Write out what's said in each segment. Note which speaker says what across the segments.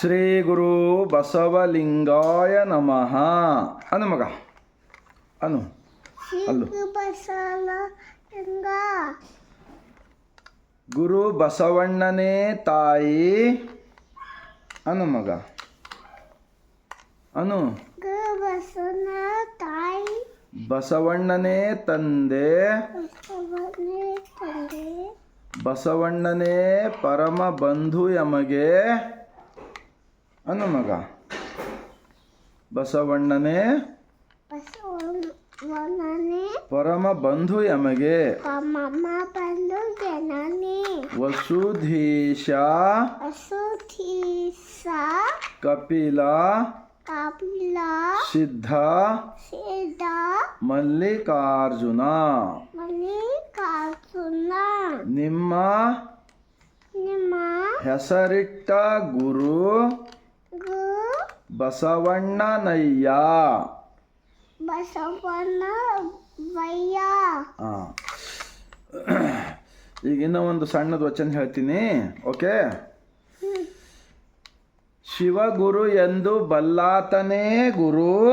Speaker 1: ಶ್ರೀ ಗುರು ಬಸವಲಿಂಗಾಯ ನಮಃ. ಅನು ಮಗ. ಅನು. ಅಲ್ಲು. ಗುರು ಬಸವಣ್ಣನೇ ತಾಯಿ. ಅನು ಮಗ. ಅನು.
Speaker 2: ತಾಯಿ.
Speaker 1: ಬಸವಣ್ಣನೇ ತಂದೆ. ಬಸವಣ್ಣನೇ ಪರಮ ಬಂಧು ಯಮಗೆ. ಅನು ಮಗ ಬಸವಣ್ಣನೇ. ಪರಮ ಬಂಧು ಯಮಗೆ. ವಸುಧೀಶ. ಕಪಿಲ.
Speaker 2: ಕಪಿಲ.
Speaker 1: ಸಿದ್ಧ.
Speaker 2: ಸಿದ್ಧ.
Speaker 1: ಮಲ್ಲಿಕಾರ್ಜುನ.
Speaker 2: ಮಲ್ಲಿಕಾರ್ಜುನ.
Speaker 1: ನಿಮ್ಮ
Speaker 2: ನಿಮ್ಮ
Speaker 1: ಹೆಸರಿಟ್ಟ ಗುರು. ಬಸವಣ್ಣನಯ್ಯ.
Speaker 2: ಬಸವಣ್ಣ ವಯ್ಯ.
Speaker 1: ಈಗ ಇನ್ನೂ ಒಂದು ಸಣ್ಣದ ವಚನ ಹೇಳ್ತೀನಿ ಓಕೆ? ಶಿವಗುರು ಎಂದು ಬಲ್ಲಾತನೇ ಗುರು.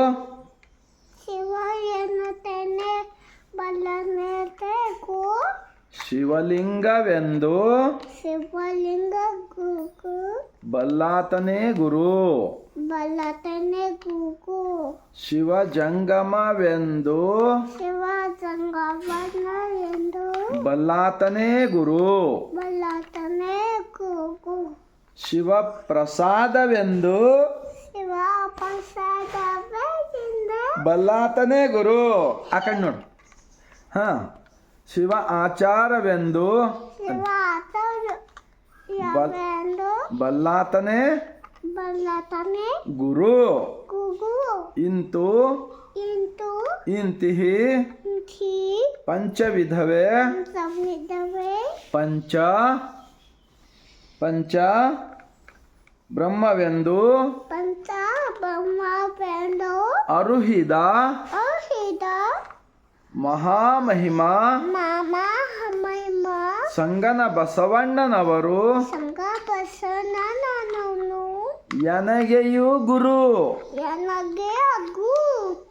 Speaker 2: ಶಿವ ಎನ್ನುತ್ತೇನೆ ಬಲ್ಲನೇತೆ ಗು.
Speaker 1: ಶಿವಲಿಂಗವೆಂದು.
Speaker 2: ಶಿವಲಿಂಗ ಗುಗು
Speaker 1: ಬಲ್ಲಾತನೇ ಗುರು.
Speaker 2: ಬಲ್ಲತನೆ
Speaker 1: ಶಿವ ಜಂಗಮವೆಂದು.
Speaker 2: ಶಿವ ಜಂಗಮವೆಂದು. ಎಂದು
Speaker 1: ಬಲ್ಲಾತನೇ ಗುರು.
Speaker 2: ಬಲ್ಲತನೆ ಗುಗು
Speaker 1: ಶಿವ ಪ್ರಸಾದವೆಂದು.
Speaker 2: ಶಿವ ಪ್ರಸಾದವೆಂದು.
Speaker 1: ಬಲ್ಲಾತನೇ ಗುರು. ಆ ಕಣ್ಣು ನೋಡು. ಹಾ. ಶಿವ ಆಚಾರವೆಂದು.
Speaker 2: ಶಿವ ಯಾವೆಂದು
Speaker 1: ಬಲ್ಲಾತನೇ
Speaker 2: ಬಲ್ಲತನೆ
Speaker 1: ಗುರು
Speaker 2: ಗುಗು
Speaker 1: ಇಂತು
Speaker 2: ಇಂತು
Speaker 1: ಇಂತಿಹಿ
Speaker 2: ಥಿ
Speaker 1: ಪಂಚವಿಧವೇ
Speaker 2: ಸವಿದವೆ
Speaker 1: ಪಂಚ ಪಂಚ ಬ್ರಹ್ಮವೆಂದು
Speaker 2: ಪಂಚ ಬ್ರಹ್ಮ ಬೆಂದು
Speaker 1: ಅರುಹಿದ
Speaker 2: ಅಹಿದ
Speaker 1: ಮಹಾಮಹಿಮಾ.
Speaker 2: ಮಾಮ ಹಮೈಮ
Speaker 1: ಸಂಗನ ಬಸವಣ್ಣನವರು
Speaker 2: ಸಂಗ ಬಸವಣ್ಣನವರು ನಾನು
Speaker 1: ನನಗೆಯೂ ಗುರು
Speaker 2: ನನಗೆ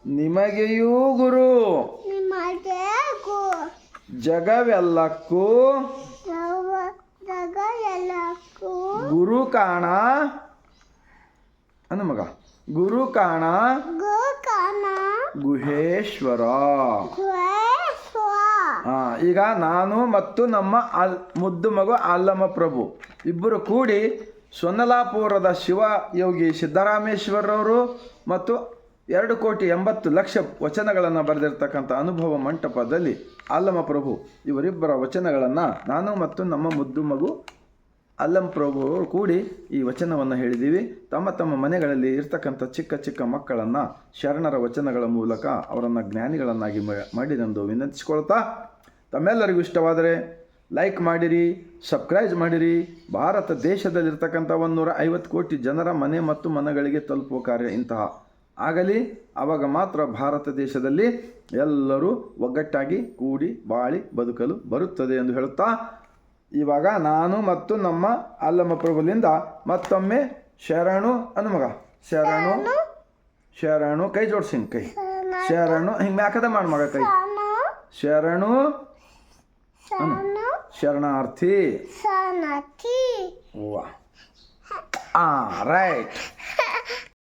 Speaker 1: ನಿಮಗೆಯೂ ಗುರು.
Speaker 2: ನಿಮಗೆ
Speaker 1: ಜಗವೆಲ್ಲಕ್ಕೂ.
Speaker 2: ಜವ ಜಗ ಎಲ್ಲಕ್ಕೂ
Speaker 1: ಗುರು ಕಾಣ. ಅನ್ನ ಮಗ. ಗುರು ಕಾಣ. ಗುಹೇಶ್ವರ. ಈಗ ನಾನು ಮತ್ತು ನಮ್ಮ ಅಲ್ ಮುದ್ದು ಮಗು ಅಲ್ಲಮ ಪ್ರಭು ಇಬ್ಬರು ಕೂಡಿ ಸೊನ್ನಲಾಪುರದ ಶಿವ ಯೋಗಿ ಸಿದ್ದರಾಮೇಶ್ವರವರು ಮತ್ತು ಎರಡು ಕೋಟಿ ಎಂಬತ್ತು ಲಕ್ಷ ವಚನಗಳನ್ನು ಬರೆದಿರ್ತಕ್ಕಂಥ ಅನುಭವ ಮಂಟಪದಲ್ಲಿ ಅಲ್ಲಮ ಪ್ರಭು ಇವರಿಬ್ಬರ ವಚನಗಳನ್ನು ನಾನು ಮತ್ತು ನಮ್ಮ ಮುದ್ದು ಮಗು ಅಲ್ಲಂ ಪ್ರಭು ಕೂಡಿ ಈ ವಚನವನ್ನು ಹೇಳಿದ್ದೀವಿ. ತಮ್ಮ ತಮ್ಮ ಮನೆಗಳಲ್ಲಿ ಇರ್ತಕ್ಕಂಥ ಚಿಕ್ಕ ಚಿಕ್ಕ ಮಕ್ಕಳನ್ನು ಶರಣರ ವಚನಗಳ ಮೂಲಕ ಅವರನ್ನು ಜ್ಞಾನಿಗಳನ್ನಾಗಿ ಮಾಡಿದೆಂದು ವಿನಂತಿಸಿಕೊಳ್ತಾ ತಮ್ಮೆಲ್ಲರಿಗೂ ಇಷ್ಟವಾದರೆ ಲೈಕ್ ಮಾಡಿರಿ, ಸಬ್ಸ್ಕ್ರೈಬ್ ಮಾಡಿರಿ. ಭಾರತ ದೇಶದಲ್ಲಿರ್ತಕ್ಕಂಥ ಒಂದೂರ ಐವತ್ತು ಕೋಟಿ ಜನರ ಮನೆ ಮತ್ತು ಮನಗಳಿಗೆ ತಲುಪುವ ಕಾರ್ಯ ಇಂತಹ ಆಗಲಿ. ಆವಾಗ ಮಾತ್ರ ಭಾರತ ದೇಶದಲ್ಲಿ ಎಲ್ಲರೂ ಒಗ್ಗಟ್ಟಾಗಿ ಕೂಡಿ ಬಾಳಿ ಬದುಕಲು ಬರುತ್ತದೆ ಎಂದು ಹೇಳುತ್ತಾ ಇವಾಗ ನಾನು ಮತ್ತು ನಮ್ಮ ಅಲ್ಲಮ್ಮ ಪ್ರಭುಲಿಂದ ಮತ್ತೊಮ್ಮೆ ಶರಣು ಅನು ಮಗ ಶರಣು. ಶರಣು ಕೈ ಜೋಡ್ಸಿ ಕೈ. ಶರಣು. ಹಿಂಗೆ ಮ್ಯಾಕದ ಮಾಡು ಮಗ ಕೈ. ಶರಣು. ಶರಣಾರ್ಥಿ. ವಾ. ಆ ರೈಟ್.